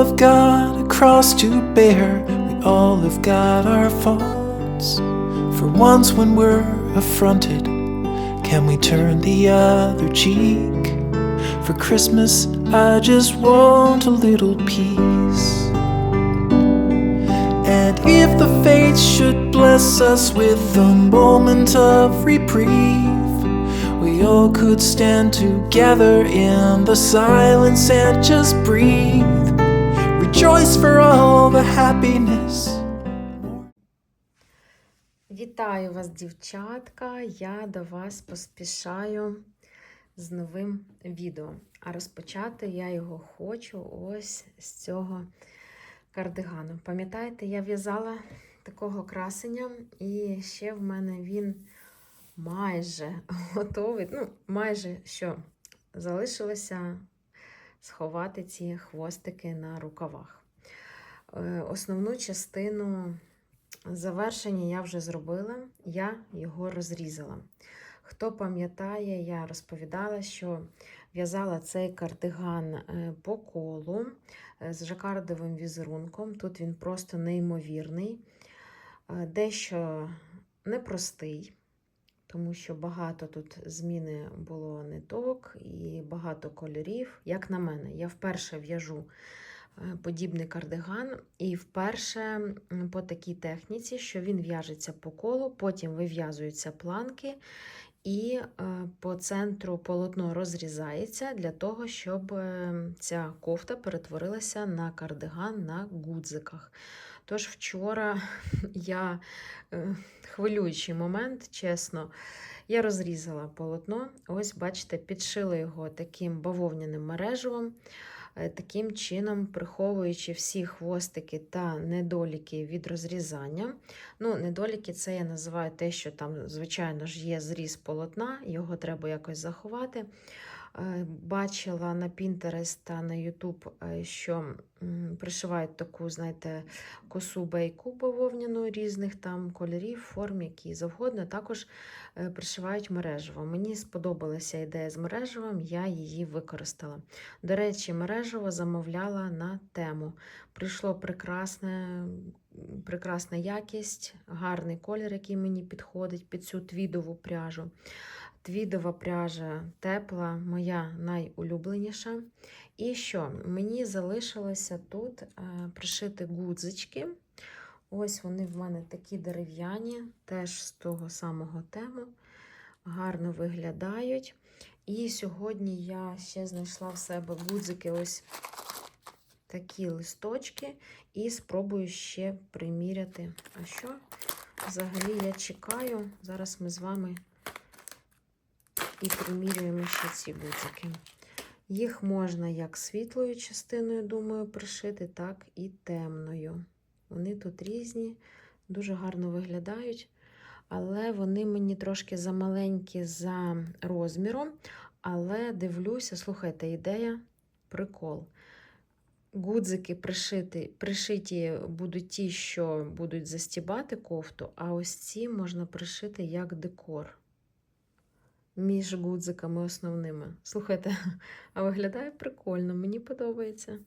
We all have got a cross to bear. We all have got our faults. For once, when we're affronted, can we turn the other cheek? For Christmas, I just want a little peace. And if the fates should bless us with a moment of reprieve, we all could stand together in the silence and just breathe. Rejoice for all the happiness. Вітаю вас, дівчатка! Я до вас поспішаю з новим відео. А розпочати я його хочу ось з цього кардигану. Пам'ятаєте, я в'язала такого красення, і ще в мене він майже готовий. Ну, майже що залишилося сховати ці хвостики на рукавах. Е, Основну частину Завершення я вже зробила, я його розрізала. Хто пам'ятає, я розповідала, що в'язала цей кардиган е, по колу е, з жакардовим візерунком. Тут він просто неймовірний, дещо непростий, тому що багато тут зміни було ниток і багато кольорів. Як на мене, я вперше в'яжу е, подібний кардиган, і вперше по такій техніці, що він в'яжеться по колу, потім вив'язуються планки, і е, по центру полотно розрізається для того, щоб е, ця кофта перетворилася на кардиган на гудзиках. Тож вчора я е, хвилюючий момент, чесно, я розрізала полотно. Ось, бачите, підшила його таким бавовняним мережевом, е, таким чином приховуючи всі хвостики та недоліки від розрізання. Ну, недоліки це я називаю те, що там, звичайно ж, є зріз полотна, його треба якось заховати. Е, Бачила на Pinterest та на YouTube, е, що пришивають таку, знаєте, косу бейку бавовняну різних там кольорів, форм, які завгодно. Також е, пришивають мережево. Мені сподобалася ідея з мережевим, я її використала. До речі, мережево замовляла на тему. Прийшло прекрасне, прекрасна якість, гарний колір, який мені підходить під цю твідову пряжу. Твідова пряжа тепла, моя найулюбленіша. І що? Мені залишилося тут е, пришити гудзички. Ось вони в мене такі дерев'яні, теж з того самого тему. Гарно виглядають. І сьогодні я ще знайшла в себе гудзики ось такі листочки, і спробую ще приміряти. А що? Взагалі я чекаю. Зараз ми з вами і примірюємо ще ці гудзики. Їх можна як світлою частиною, думаю, пришити, так і темною. Вони тут різні, дуже гарно виглядають, але вони мені трошки замаленькі за розміром. Але дивлюся, слухайте, ідея прикол. Гудзики пришити, пришиті будуть ті, що будуть застібати кофту, а ось ці можна пришити як декор між гудзиками основними. Слухайте, а виглядає прикольно, мені подобається.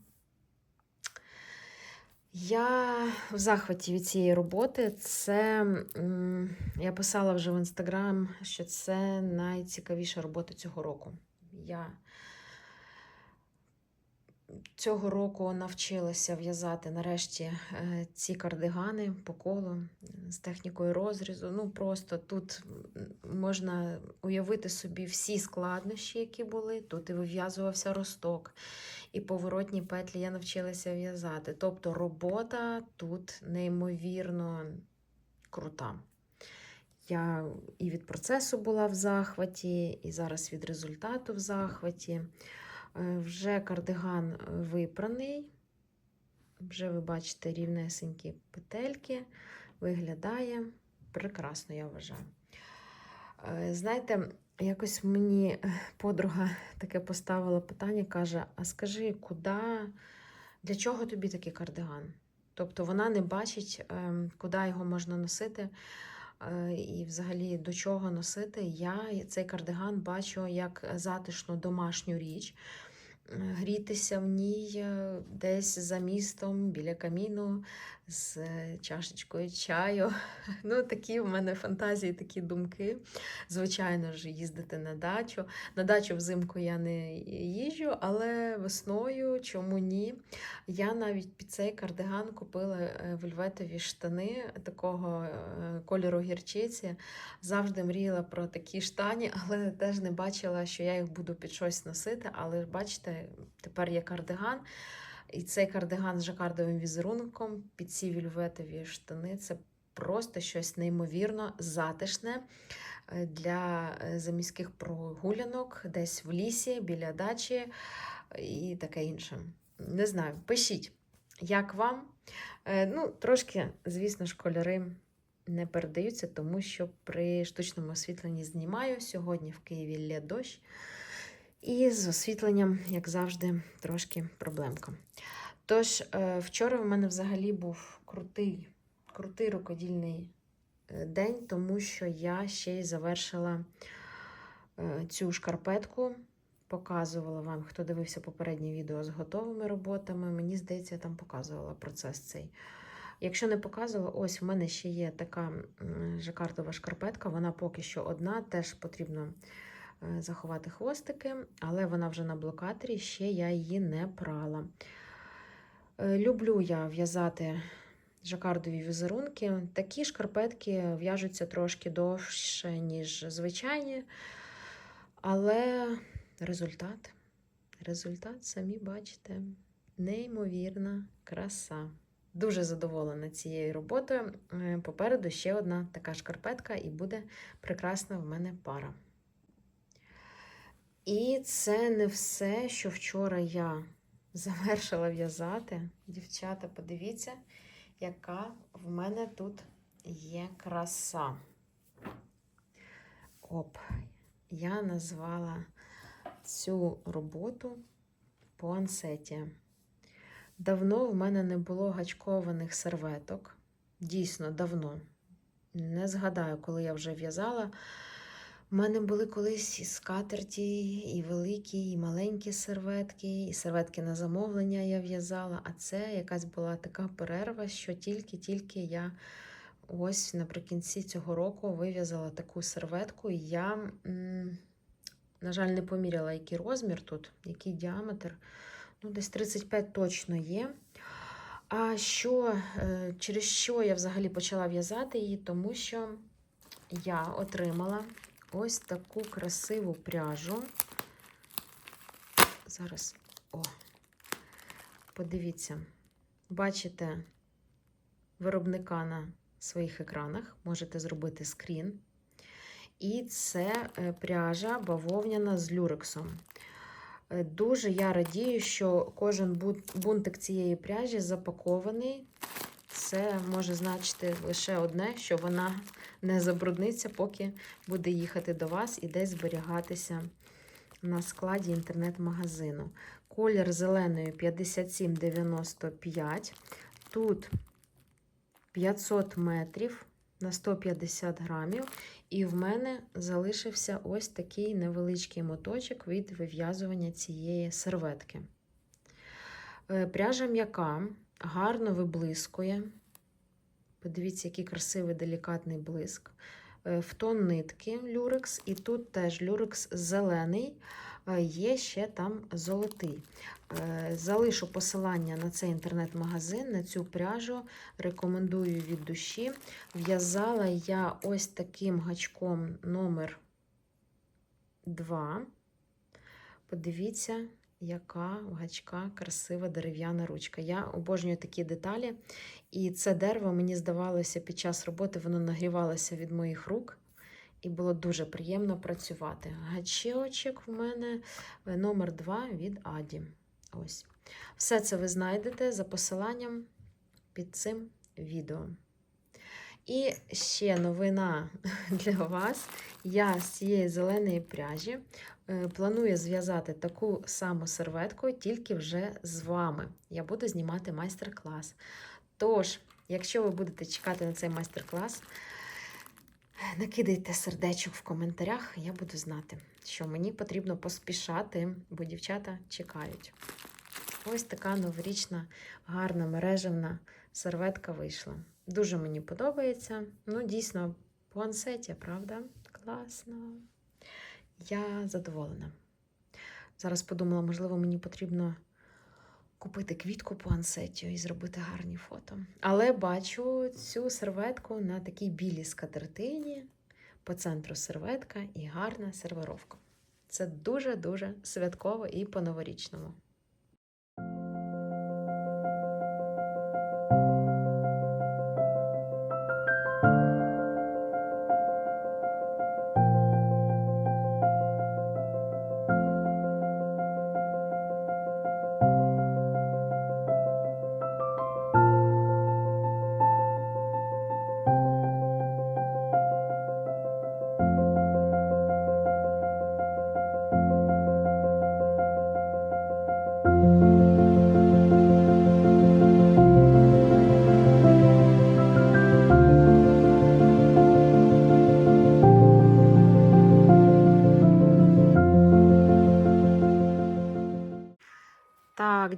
Я в захваті від цієї роботи. Це я писала вже в інстаграм, що це найцікавіша робота цього року. Я цього року навчилася в'язати нарешті е, ці кардигани по колу з технікою розрізу. Ну просто тут можна уявити собі всі складнощі, які були. Тут і вив'язувався росток, і поворотні петлі я навчилася в'язати. Тобто робота тут неймовірно крута. Я і від процесу була в захваті, і зараз від результату в захваті. Е, Вже кардиган е, випраний. Вже ви бачите рівнесенькі петельки. Виглядає прекрасно, я вважаю. Е, Знаєте, якось мені подруга таке поставила питання, каже: А скажи, куди, для чого тобі такий кардиган? Тобто вона не бачить, ем, куди його можна носити і взагалі до чого носити. Я цей кардиган бачу як затишну домашню річ. Е, Грітися в ній е, десь за містом, біля каміну, з е, чашечкою чаю. Ну, такі в мене фантазії, такі думки. Звичайно ж, їздити на дачу. На дачу взимку я не їжджу, але весною чому ні? Я навіть під цей кардиган купила е, вельветові штани такого е, кольору гірчиці. Завжди мріяла про такі штані, але теж не бачила, що я їх буду під щось носити. Але бачите, тепер є кардиган. І цей кардиган з жакардовим візерунком під ці вільветові штани це просто щось неймовірно затишне е, для е, заміських прогулянок, десь в лісі, біля дачі і таке інше. Не знаю, пишіть, як вам. Е, Ну, трошки, звісно ж, кольори не передаються, тому що при штучному освітленні знімаю. Сьогодні в Києві лє дощ. І з освітленням, як завжди, трошки проблемка. Тож, е, вчора в мене взагалі був крутий, крутий рукодільний е, день, тому що я ще й завершила е, цю шкарпетку. Показувала вам, хто дивився попереднє відео з готовими роботами. Мені здається, я там показувала процес цей. Якщо не показувала, ось в мене ще є така м, жакардова шкарпетка, вона поки що одна, теж потрібно заховати хвостики, але вона вже на блокаторі, ще я її не прала. Е, Люблю я в'язати жакардові візерунки. Такі шкарпетки в'яжуться трошки довше, ніж звичайні, але результат, результат, самі бачите, неймовірна краса. Дуже задоволена цією роботою. Е, Попереду ще одна така шкарпетка, і буде прекрасна в мене пара. І це не все, що вчора я завершила в'язати. Дівчата, подивіться, яка в мене тут є краса. Оп, я назвала цю роботу пуансетія. Давно в мене не було гачкованих серветок. Дійсно, давно. Не згадаю, коли я вже в'язала. У мене були колись і скатерті, і великі, і маленькі серветки, і серветки на замовлення я в'язала. А це якась була така перерва, що тільки-тільки я ось наприкінці цього року вив'язала таку серветку. І я, на жаль, не поміряла, який розмір тут, який діаметр. Ну, десь 35 точно є. А що, е, через що я взагалі почала в'язати її? Тому що я отримала ось таку красиву пряжу. Зараз, о, подивіться, бачите виробника на своїх екранах, можете зробити скрін. І це е, пряжа бавовняна з люрексом. Е, Дуже я радію, що кожен бунтик цієї пряжі запакований. Це може значити лише одне, що вона не забрудниться, поки буде їхати до вас і десь зберігатися на складі інтернет-магазину. Колір зеленої 5795. Тут 500 метрів на 150 грамів. І в мене залишився ось такий невеличкий моточок від вив'язування цієї серветки. Е, Пряжа м'яка, гарно виблискує. Подивіться, який красивий делікатний блиск. Е, В тон нитки люрекс, і тут теж люрекс зелений, е, є ще там золотий. Е, Залишу посилання на цей інтернет-магазин, на цю пряжу. Рекомендую від душі. В'язала я ось таким гачком номер 2. Подивіться, яка гачка красива дерев'яна ручка. Я обожнюю такі деталі. І це дерево, мені здавалося, під час роботи воно нагрівалося від моїх рук. і було дуже приємно працювати. Гачочок в мене е, номер 2 від Аді. Ось. Все це ви знайдете за посиланням під цим відео. І ще новина для вас. Я з цієї зеленої пряжі е, планую зв'язати таку саму серветку, тільки вже з вами. Я буду знімати майстер-клас. Тож, якщо ви будете чекати на цей майстер-клас, накидайте сердечок в коментарях, я буду знати, що мені потрібно поспішати, бо дівчата чекають. Ось така новорічна, гарна мережевна серветка вийшла. Дуже мені подобається. Ну, дійсно, пуансетія, правда? Класно. Я задоволена. Зараз подумала, можливо, мені потрібно купити квітку пуансетію і зробити гарні фото. Але бачу цю серветку на такій білій скатертині, по центру серветка і гарна сервировка. Це дуже-дуже святково і по-новорічному.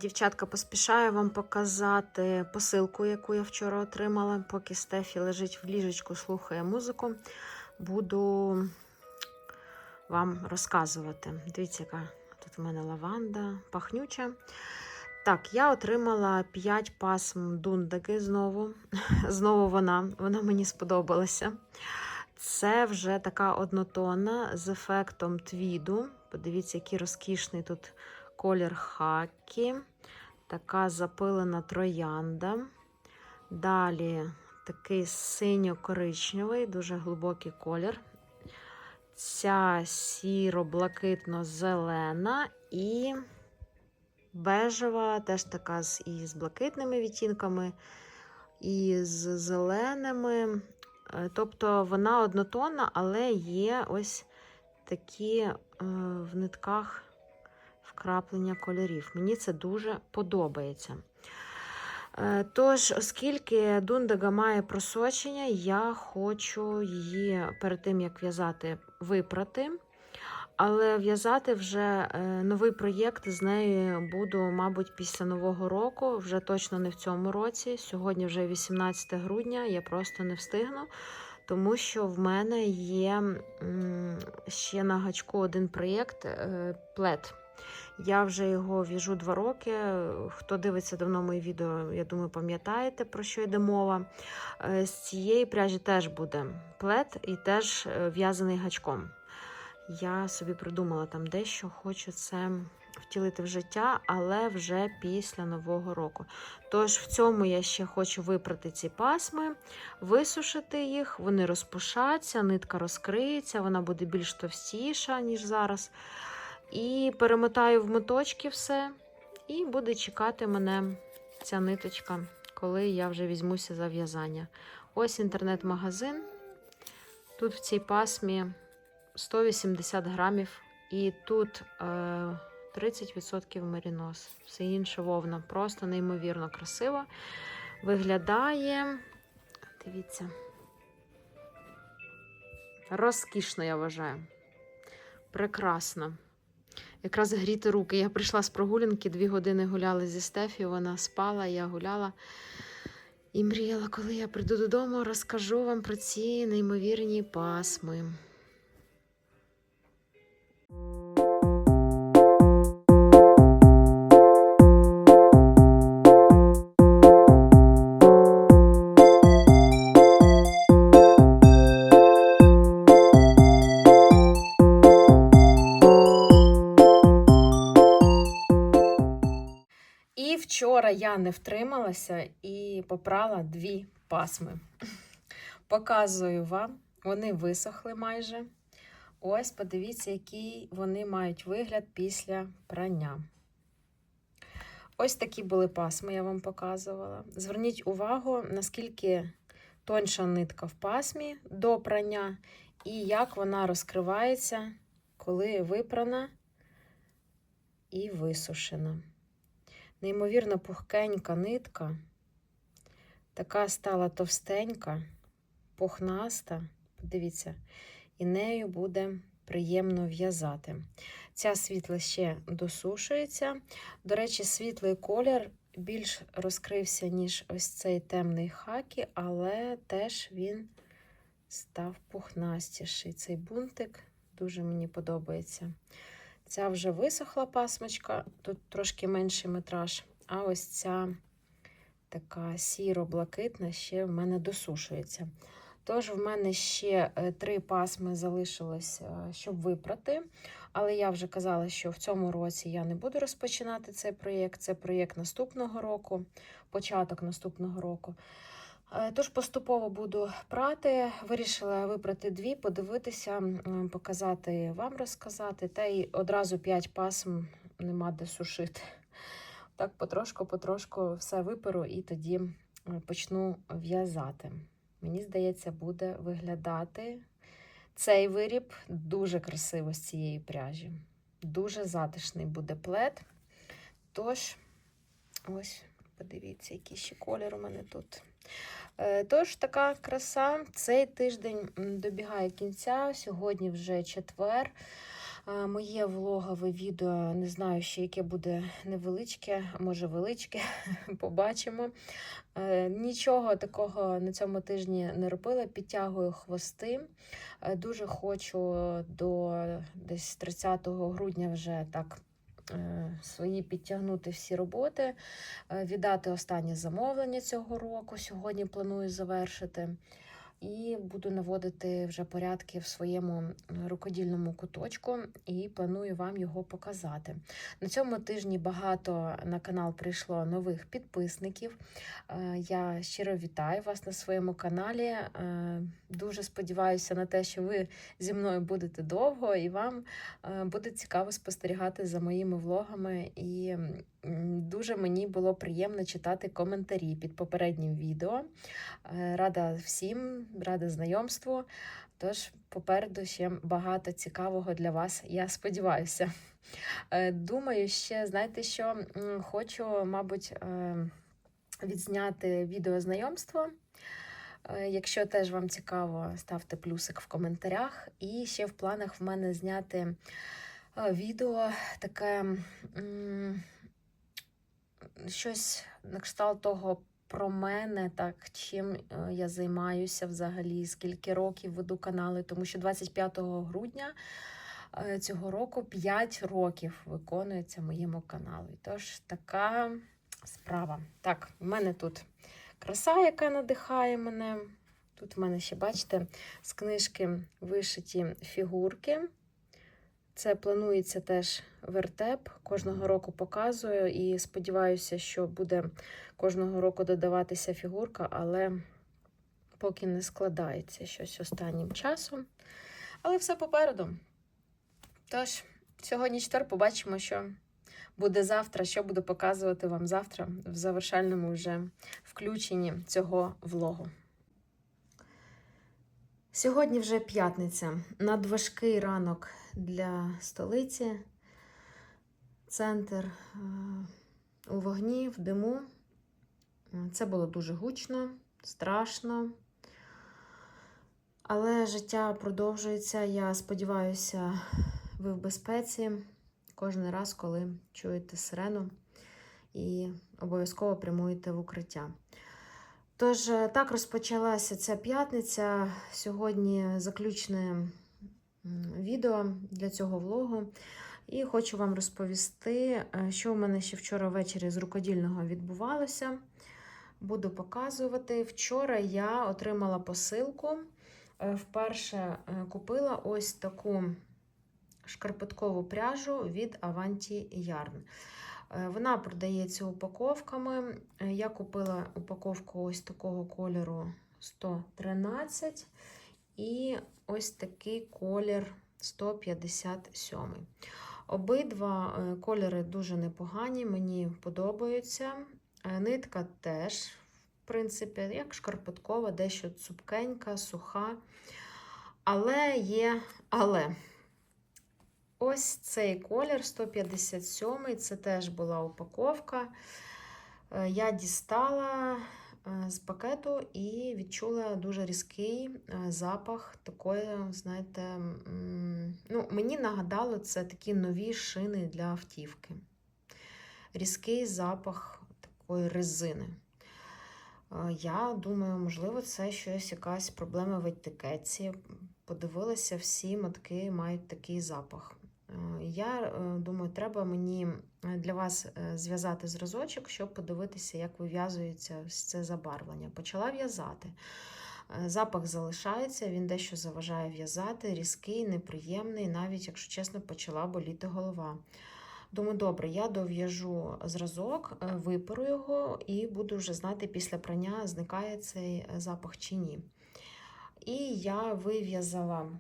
Дівчатка, поспішаю вам показати посилку, яку я вчора отримала. Поки Стефі лежить в ліжечку, слухає музику, буду вам розказувати. Дивіться, яка тут в мене лаванда, пахнюча. Так, я отримала 5 пасм дундаги знову. Знову вона, вона мені сподобалася. Це вже така однотонна з ефектом твіду. Подивіться, який розкішний тут колір хакі, така запилена троянда. Далі такий синьо-коричневий, дуже глибокий колір. Ця сіро-блакитно-зелена і бежева, теж така з, і з блакитними відтінками, і з зеленими. Е, Тобто вона однотонна, але є ось такі е, в нитках вкраплення кольорів. Мені це дуже подобається. Е, Тож, оскільки дундага має просочення, я хочу її перед тим, як в'язати, випрати. Але в'язати вже е, новий проєкт з нею буду, мабуть, після Нового року, вже точно не в цьому році. Сьогодні вже 18 грудня, я просто не встигну, тому що в мене є ще на гачку один проєкт е, плед. Я вже його в'яжу два роки. Хто дивиться давно мої відео, я думаю, пам'ятаєте, про що йде мова. Е, З цієї пряжі теж буде плед і теж е, в'язаний гачком. Я собі придумала там дещо, хочу це втілити в життя, але вже після Нового року. Тож в цьому я ще хочу випрати ці пасми, висушити їх, вони розпушаться, нитка розкриється, вона буде більш товстіша, ніж зараз. І перемотаю в моточки все, і буде чекати мене ця ниточка, коли я вже візьмуся за в'язання. Ось інтернет-магазин. Тут в цій пасмі 180 грамів, і тут е, 30% мерінос. Все інше вовна. Просто неймовірно красиво. Виглядає. Дивіться. Розкішно, я вважаю. Прекрасно. Якраз гріти руки. Я прийшла з прогулянки, дві години гуляли зі Стефі, вона спала, я гуляла і мріяла, коли я прийду додому, розкажу вам про ці неймовірні пасми. Я не втрималася і попрала дві пасми. Показую вам. Вони висохли майже. Ось, подивіться, який вони мають вигляд після прання. Ось такі були пасми, я вам показувала. Зверніть увагу, наскільки тонша нитка в пасмі до прання, і як вона розкривається, коли випрана і висушена. Неймовірно пухкенька нитка, така стала товстенька, пухнаста. Подивіться, і нею буде приємно в'язати. Ця світла ще досушується. До речі, світлий колір більш розкрився, ніж ось цей темний хакі, але теж він став пухнастіший. Цей бунтик дуже мені подобається. Ця вже висохла пасмочка, тут трошки менший метраж, а ось ця така сіро-блакитна ще в мене досушується. Тож, в мене ще е, три пасми залишилось, е, щоб випрати. Але я вже казала, що в цьому році я не буду розпочинати цей проєкт. Це проєкт наступного року, початок наступного року. Е, Тож поступово буду прати. Вирішила випрати дві, подивитися, показати вам розказати. Та й одразу п'ять пасм нема де сушити. Так потрошку-потрошку все виперу і тоді почну в'язати. Мені здається, буде виглядати цей виріб дуже красиво з цієї пряжі. Дуже затишний буде плед. Тож, ось, подивіться, який ще колір у мене тут. Е, Тож, така краса. Цей тиждень добігає кінця. Сьогодні вже четвер. Е, Моє влогове відео, не знаю ще, яке буде невеличке, може величке, побачимо. Е, Нічого такого на цьому тижні не робила, підтягую хвости. Дуже хочу до десь 30 грудня вже так свої підтягнути всі роботи, е, віддати останнє замовлення цього року. Сьогодні планую завершити. І буду наводити вже порядки в своєму рукодільному куточку і планую вам його показати. На цьому тижні багато на канал прийшло нових підписників. Е, Я щиро вітаю вас на своєму каналі. Е, Дуже сподіваюся на те, що ви зі мною будете довго, і вам е, буде цікаво спостерігати за моїми влогами. І дуже мені було приємно читати коментарі під попереднім відео. Е, Рада всім, рада знайомству. Тож попереду ще багато цікавого для вас, я сподіваюся. Е, Думаю, ще знаєте, що хочу, мабуть, е, відзняти відео знайомство. Якщо теж вам цікаво, ставте плюсик в коментарях. І ще в планах в мене зняти відео таке щось на кшталт того про мене, так, чим е, я займаюся взагалі, скільки років веду канали, тому що 25 грудня е, цього року 5 років виконується моєму каналу. Тож така справа. Так, в мене тут краса, яка надихає мене. Тут в мене ще, бачите, з книжки вишиті фігурки. Це планується теж вертеп. Кожного року показую і сподіваюся, що буде кожного року додаватися фігурка, але поки не складається щось останнім часом. Але все попереду. Тож, сьогодні четвер побачимо, що буде завтра, що буду показувати вам завтра в завершальному вже включенні цього влогу. Сьогодні вже п'ятниця. Надважкий ранок для столиці. Центр е, у вогні, в диму. Це було дуже гучно, страшно. Але життя продовжується. Я сподіваюся, ви в безпеці кожен раз, коли чуєте сирену і обов'язково прямуєте в укриття. Тож, е, так розпочалася ця п'ятниця. Сьогодні заключне відео для цього влогу. І хочу вам розповісти, е, що у мене ще вчора ввечері з рукодільного відбувалося. Буду показувати. Вчора я отримала посилку. Е, Вперше купила ось таку шкарпеткову пряжу від Avanti Yarn. Е, Вона продається упаковками. Е, Я купила упаковку ось такого кольору 113. і ось такий колір 157. Обидва е, кольори дуже непогані, мені подобаються. Нитка теж, в принципі, як шкарпеткова, дещо цупкенька, суха. Але є але. Ось цей колір 157 це теж була упаковка. Е, Я дістала е, з пакету і відчула дуже різкий е, запах такої, знаєте, ну, мені нагадало, це такі нові шини для автівки. Різкий запах такої резини. Я думаю, можливо, це щось якась проблема в етикетці. Подивилася, всі мотки мають такий запах. Я е, думаю, треба мені е, для вас е, зв'язати зразочок, щоб подивитися, як вив'язується це забарвлення. Почала в'язати. Запах залишається, він дещо заважає в'язати, різкий, неприємний, навіть, якщо чесно, почала боліти голова. Думаю, добре, я дов'яжу зразок, виперу його і буду вже знати після прання, зникає цей запах чи ні. І я вив'язала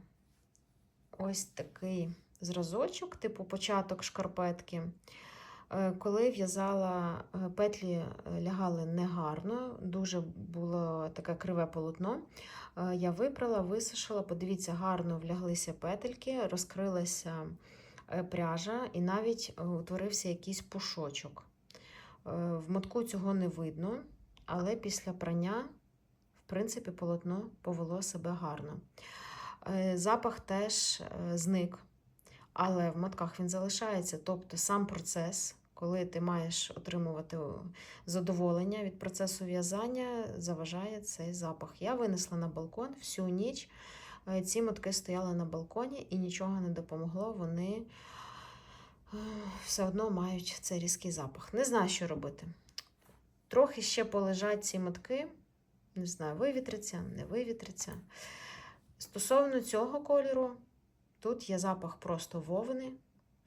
ось такий зразочок, типу початок шкарпетки. Е, Коли в'язала е, петлі е, лягали негарно, дуже було таке криве полотно. Я випрала, висушила, подивіться, гарно вляглися петельки, розкрилася пряжа і навіть утворився якийсь пушочок. В мотку цього не видно, але після прання, в принципі, полотно повело себе гарно. Запах теж зник, але в мотках він залишається. Тобто сам процес, коли ти маєш отримувати задоволення від процесу в'язання, заважає цей запах. Я винесла на балкон всю ніч. Е, Ці мотки стояли на балконі і нічого не допомогло. Вони е, все одно мають цей різкий запах. Не знаю, що робити. Трохи ще полежать ці мотки. Не знаю, вивітриться, не вивітриться. Стосовно цього кольору, тут є запах просто вовни,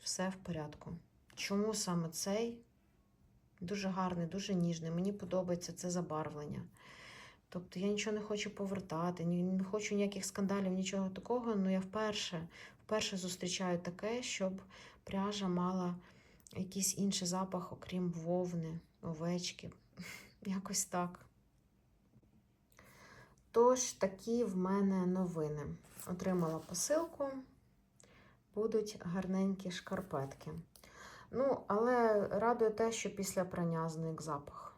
все в порядку. Чому саме цей? Дуже гарний, дуже ніжний. Мені подобається це забарвлення. Тобто я нічого не хочу повертати, не хочу ніяких скандалів, нічого такого. Ну я вперше, вперше зустрічаю таке, щоб пряжа мала якийсь інший запах, окрім вовни, овечки. Якось так. Тож, такі в мене новини. Отримала посилку, будуть гарненькі шкарпетки. Ну, але радує те, що після прання зник запах.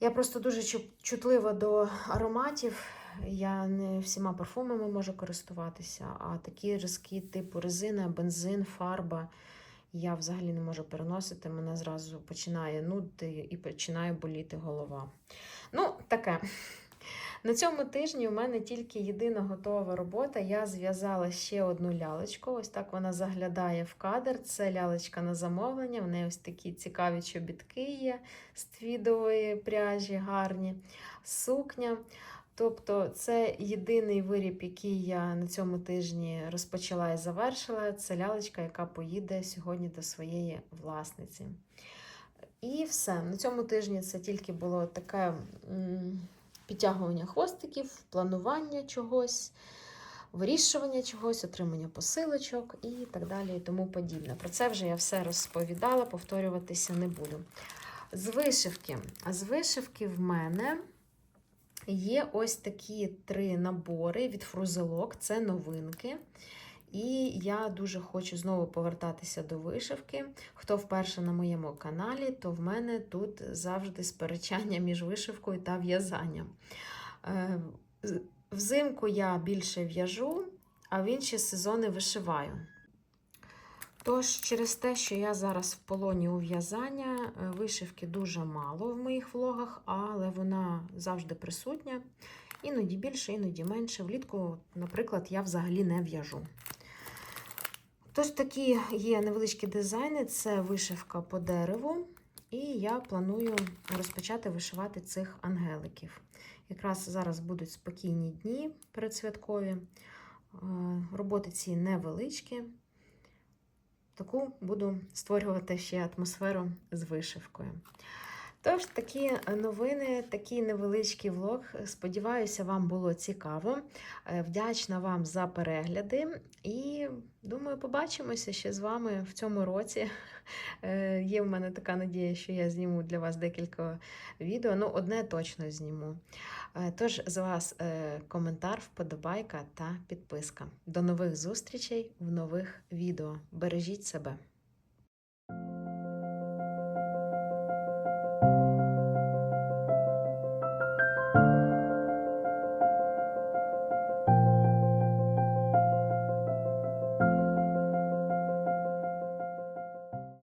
Я просто дуже чутлива до ароматів. Я не всіма парфумами можу користуватися, а такі різкі, типу резина, бензин, фарба. Я взагалі не можу переносити. Мене зразу починає нудити і починає боліти голова. Ну, таке. На цьому тижні у мене тільки єдина готова робота. Я зв'язала ще одну лялечку. Ось так вона заглядає в кадр. Це лялечка на замовлення. В неї ось такі цікаві чобітки є з твідової пряжі, гарні, сукня. Тобто, це єдиний виріб, який я на цьому тижні розпочала і завершила. Це лялечка, яка поїде сьогодні до своєї власниці. І все. На цьому тижні це тільки було таке. Підтягування хвостиків, планування чогось, вирішування чогось, отримання посилочок і так далі, і тому подібне. Про це вже я все розповідала, повторюватися не буду. З вишивки. А з вишивки в мене є ось такі три набори від фрузелок, це новинки. І я дуже хочу знову повертатися до вишивки. Хто вперше на моєму каналі, то в мене тут завжди сперечання між вишивкою та в'язанням. Е, Взимку я більше в'яжу, а в інші сезони вишиваю. Тож, через те, що я зараз в полоні у в'язання, е, вишивки дуже мало в моїх влогах, але вона завжди присутня. Іноді більше, іноді менше. Влітку, наприклад, я взагалі не в'яжу. Тож такі є невеличкі дизайни, це вишивка по дереву, і я планую розпочати вишивати цих ангеликів. Якраз зараз будуть спокійні дні передсвяткові. Е, Роботи ці невеличкі. Таку буду створювати ще атмосферу з вишивкою. Тож, такі новини, такий невеличкий влог. Сподіваюся, вам було цікаво. Е, Вдячна вам за перегляди. І думаю, побачимося ще з вами в цьому році. Е, Є в мене така надія, що я зніму для вас декілька відео. Ну, одне точно зніму. Е, Тож з вас е, коментар, вподобайка та підписка. До нових зустрічей в нових відео. Бережіть себе!